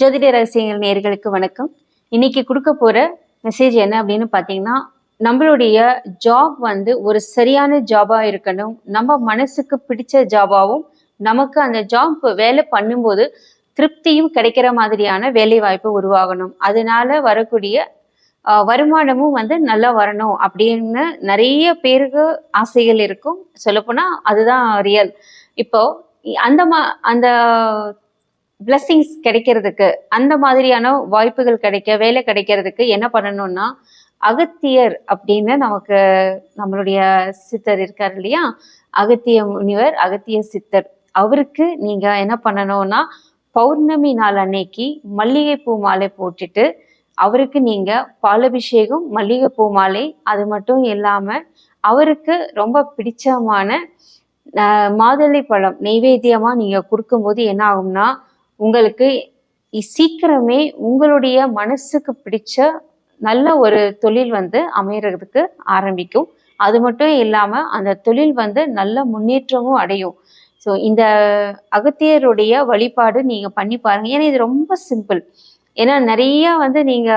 ஜோதிட ரகசியங்கள் நேர்களுக்கு வணக்கம். இன்னைக்கு கொடுக்க போற மெசேஜ் என்ன அப்படின்னு பார்த்தீங்கன்னா நம்மளுடைய ஜாப் வந்து ஒரு சரியான ஜாபா இருக்கணும். நம்ம மனசுக்கு பிடிச்ச ஜாபாவும் நமக்கு அந்த ஜாப் வேலை பண்ணும்போது திருப்தியும் கிடைக்கிற மாதிரியான வேலை வாய்ப்பு உருவாகணும். அதனால வரக்கூடிய வருமானமும் வந்து நல்லா வரணும் அப்படின்னு நிறைய பேருக்கு ஆசைகள் இருக்கும். சொல்லப்போனா அதுதான் ரியல் இப்போ அந்த மா அந்த பிளஸ்ஸிங்ஸ் கிடைக்கிறதுக்கு அந்த மாதிரியான வாய்ப்புகள் கிடைக்க வேலை கிடைக்கிறதுக்கு என்ன பண்ணணும்னா அகத்தியர் அப்படின்னு நமக்கு நம்மளுடைய சித்தர் இருக்கார் இல்லையா? அகத்திய முனிவர் அகத்திய சித்தர். அவருக்கு நீங்க என்ன பண்ணணும்னா பௌர்ணமி நாள் அன்னைக்கு மல்லிகைப்பூ மாலை போட்டுட்டு அவருக்கு நீங்க பாலபிஷேகம் மல்லிகைப்பூ மாலை அது மட்டும் இல்லாம அவருக்கு ரொம்ப பிடிச்சமான மாதுளை பழம் நெய்வேத்தியமா நீங்க கொடுக்கும்போது என்ன ஆகும்னா உங்களுக்கு சீக்கிரமே உங்களுடைய மனசுக்கு பிடிச்ச நல்ல ஒரு தொழில் வந்து அமையறதுக்கு ஆரம்பிக்கும். அது மட்டும் இல்லாம அந்த தொழில் வந்து நல்ல முன்னேற்றமும் அடையும். ஸோ இந்த அகத்தியருடைய வழிபாடு நீங்க பண்ணி பாருங்க. ஏன்னா இது ரொம்ப சிம்பிள். ஏன்னா நிறைய வந்து நீங்க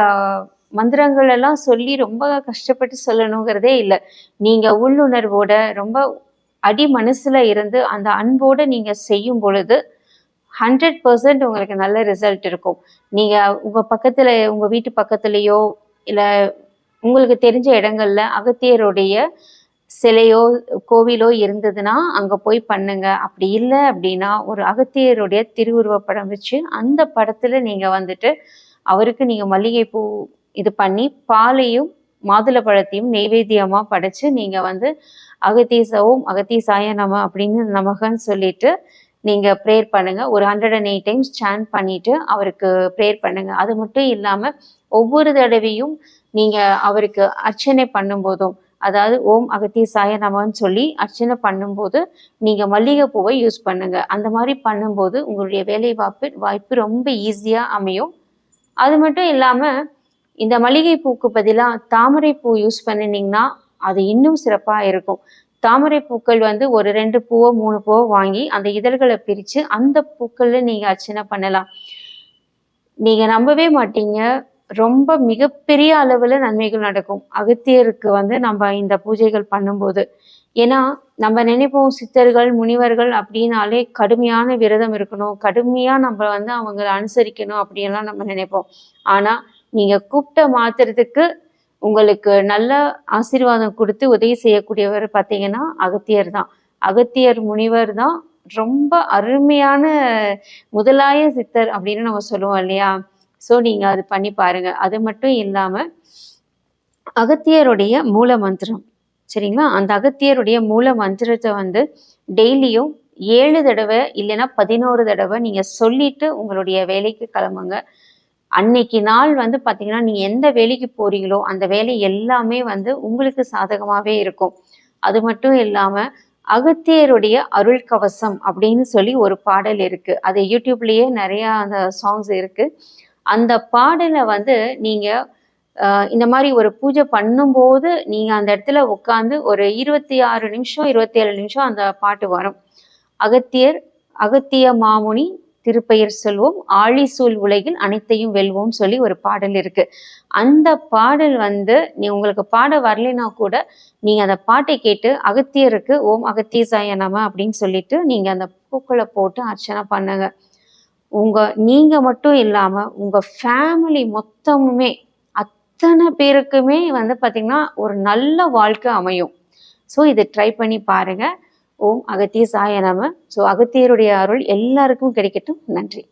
மந்திரங்கள் எல்லாம் சொல்லி ரொம்ப கஷ்டப்பட்டு சொல்லணுங்கிறதே இல்லை. நீங்க உள்ளுணர்வோட ரொம்ப அடி மனசுல இருந்து அந்த அன்போட நீங்க செய்யும் பொழுது ஹண்ட்ரட் பர்சன்ட் உங்களுக்கு நல்ல ரிசல்ட் இருக்கும். நீங்கள் உங்கள் பக்கத்தில் உங்கள் வீட்டு பக்கத்துலேயோ இல்லை உங்களுக்கு தெரிஞ்ச இடங்கள்ல அகத்தியருடைய சிலையோ கோவிலோ இருந்ததுன்னா அங்கே போய் பண்ணுங்க. அப்படி இல்லை அப்படின்னா ஒரு அகத்தியருடைய திருவுருவப்படம் வச்சு அந்த படத்தில் நீங்கள் வந்துட்டு அவருக்கு நீங்கள் மல்லிகைப்பூ இது பண்ணி பாலையும் மாதுளை பழத்தையும் நெய்வேத்தியமாக படைச்சு நீங்கள் வந்து அகத்தீசவும் அகத்தீசாய நம அப்படின்னு நமகன்னு சொல்லிட்டு நீங்கள் ப்ரேயர் பண்ணுங்கள் ஒரு ஹண்ட்ரட் அண்ட் எயிட் டைம்ஸ் சேன் பண்ணிவிட்டு அவருக்கு ப்ரேயர் பண்ணுங்கள் அது மட்டும் இல்லாமல் ஒவ்வொரு தடவையும் நீங்கள் அவருக்கு அர்ச்சனை பண்ணும்போதும் அதாவது ஓம் அகத்தீசாய நமன்னு சொல்லி அர்ச்சனை பண்ணும்போது நீங்கள் மல்லிகைப்பூவை யூஸ் பண்ணுங்கள் அந்த மாதிரி பண்ணும்போது உங்களுடைய வேலை வாய்ப்பு வாய்ப்பு ரொம்ப ஈஸியாக அமையும். அது மட்டும் இல்லாமல் இந்த மல்லிகை பூக்கு பதிலாக தாமரை பூ யூஸ் பண்ணினீங்கன்னா அது இன்னும் சிறப்பாக இருக்கும். தாமரை பூக்கள் வந்து ஒரு ரெண்டு பூவோ மூணு பூவோ வாங்கி அந்த இதழ்களை பிரித்து அந்த பூக்களில் நீங்கள் அர்ச்சனை பண்ணலாம். நீங்கள் நம்பவே மாட்டீங்க. ரொம்ப மிகப்பெரிய அளவில் நன்மைகள் நடக்கும். அகத்தியருக்கு வந்து நம்ம இந்த பூஜைகள் பண்ணும்போது. ஏன்னா நம்ம நினைப்போம் சித்தர்கள் முனிவர்கள் அப்படின்னாலே கடுமையான விரதம் இருக்கணும். கடுமையாக நம்ம வந்து அவங்கள அனுசரிக்கணும் அப்படின்லாம் நம்ம நினைப்போம். ஆனால் நீங்கள் கூப்பிட்ட மாத்திரத்துக்கு உங்களுக்கு நல்ல ஆசீர்வாதம் கொடுத்து உதவி செய்யக்கூடியவர் பார்த்தீங்கன்னா அகத்தியர் தான். அகத்தியர் முனிவர் தான் ரொம்ப அருமையான முதலாய சித்தர் அப்படின்னு நம்ம சொல்லுவோம் இல்லையா? ஸோ நீங்க அது பண்ணி பாருங்க. அது மட்டும் இல்லாம அகத்தியருடைய மூல மந்திரம். சரிங்களா? அந்த அகத்தியருடைய மூல மந்திரத்தை வந்து டெய்லியும் ஏழு தடவை இல்லைன்னா பதினோரு தடவை நீங்க சொல்லிட்டு உங்களுடைய வேலைக்கு கிளம்புங்க. அன்னைக்கு நாள் வந்து பார்த்தீங்கன்னா நீங்க எந்த வேலைக்கு போறீங்களோ அந்த வேலை எல்லாமே வந்து உங்களுக்கு சாதகமாகவே இருக்கும். அது மட்டும் இல்லாம அகத்தியருடைய அருள் கவசம் அப்படின்னு சொல்லி ஒரு பாடல் இருக்கு. அது யூடியூப்லயே நிறைய அந்த சாங்ஸ் இருக்கு. அந்த பாடலை வந்து நீங்க இந்த மாதிரி ஒரு பூஜை பண்ணும்போது நீங்க அந்த இடத்துல உட்காந்து ஒரு இருபத்தி ஆறு நிமிஷம் இருபத்தி ஏழு நிமிஷம் அந்த பாட்டு வரும். அகத்தியர் அகத்திய மாமுனி திருப்பெயர் சொல்வோம். ஆழிசூழ் உலகில் அனைத்தையும் வெல்வோம் சொல்லி ஒரு பாடல் இருக்கு. அந்த பாடல் வந்து நீ உங்களுக்கு பாட வரலைன்னா கூட நீங்க அந்த பாட்டை கேட்டு அகத்தியருக்கு ஓம் அகத்தீசாய நம அப்படின்னு சொல்லிட்டு நீங்க அந்த பூக்களை போட்டு அர்ச்சனை பண்ணுங்க. உங்க நீங்க மட்டும் இல்லாம உங்க ஃபேமிலி மொத்தமுமே அத்தனை பேருக்குமே வந்து பாத்தீங்கன்னா ஒரு நல்ல வாழ்க்கை அமையும். ஸோ இதை ட்ரை பண்ணி பாருங்கள் ஓம் அகத்திய சாய நம. ஸோ அகத்தியருடைய அருள் எல்லாருக்கும் கிடைக்கட்டும். நன்றி.